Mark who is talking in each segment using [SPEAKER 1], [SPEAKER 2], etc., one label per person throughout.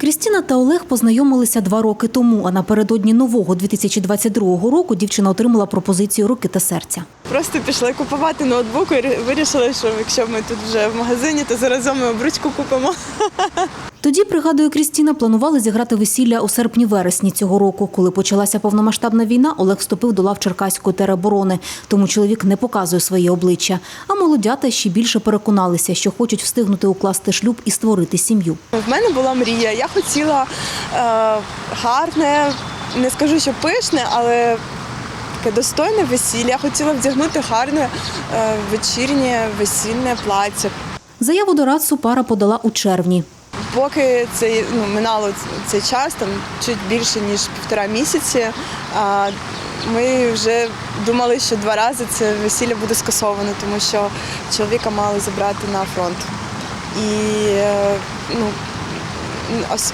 [SPEAKER 1] Крістіна та Олег познайомилися два роки тому, а напередодні нового 2022 року дівчина отримала пропозицію руки та серця.
[SPEAKER 2] Просто пішли купувати ноутбук і вирішили, що якщо ми тут вже в магазині, то заразом ми обручку купимо.
[SPEAKER 1] Тоді, пригадує Крістіна, планували зіграти весілля у серпні-вересні цього року. Коли почалася повномасштабна війна, Олег вступив до лав Черкаської тероборони, тому чоловік не показує своє обличчя. А молодята ще більше переконалися, що хочуть встигнути укласти шлюб і створити сім'ю.
[SPEAKER 2] В мене була мрія. Я хотіла е, гарне, не скажу, що пишне, але таке достойне весілля. Я хотіла вдягнути гарне е, вечірнє весільне плаття.
[SPEAKER 1] Заяву до Рацу пара подала у червні.
[SPEAKER 2] Поки цей ну минало цей час, там чуть більше ніж півтора місяці. А ми вже думали, що два рази це весілля буде скасовано, тому що чоловіка мали забрати на фронт. І е, ну,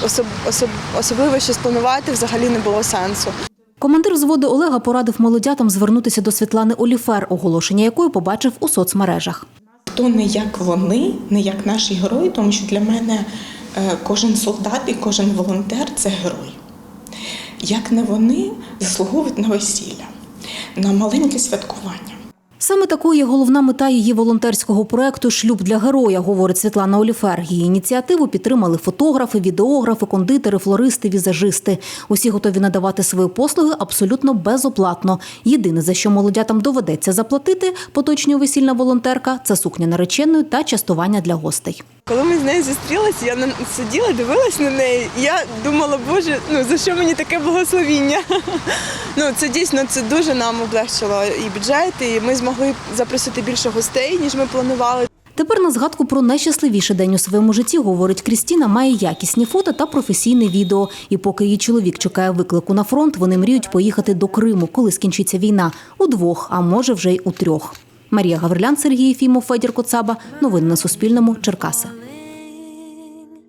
[SPEAKER 2] особ, особ, особливо щось планувати взагалі не було сенсу.
[SPEAKER 1] Командир взводу Олега порадив молодятам звернутися до Світлани Оліфер, оголошення якої побачив у соцмережах.
[SPEAKER 3] Хто не як вони, не як наші герої, тому що для мене кожен солдат і кожен волонтер це герой. Як не вони заслуговують на весілля, на маленьке святкування.
[SPEAKER 1] Саме такою є головна мета її волонтерського проекту Шлюб для героя, говорить Світлана Оліфер. Її ініціативу підтримали фотографи, відеографи, кондитери, флористи, візажисти. Усі готові надавати свої послуги абсолютно безоплатно. Єдине за що молодятам доведеться заплатити, поточньо весільна волонтерка це сукня нареченої та частування для гостей.
[SPEAKER 2] Коли ми з нею зустрілися, я сиділа, дивилась на неї. і Я думала, боже, ну за що мені таке благословіння? Ну це дійсно це дуже нам облегчило і бюджет, і ми змогли запросити більше гостей, ніж ми планували.
[SPEAKER 1] Тепер на згадку про найщасливіший день у своєму житті, говорить Крістіна, має якісні фото та професійне відео. І поки її чоловік чекає виклику на фронт, вони мріють поїхати до Криму, коли скінчиться війна. Удвох, а може вже й у трьох. Марія Гаврилян, Сергій Єфімов, Федір Коцаба. Новини на Суспільному. Черкаси.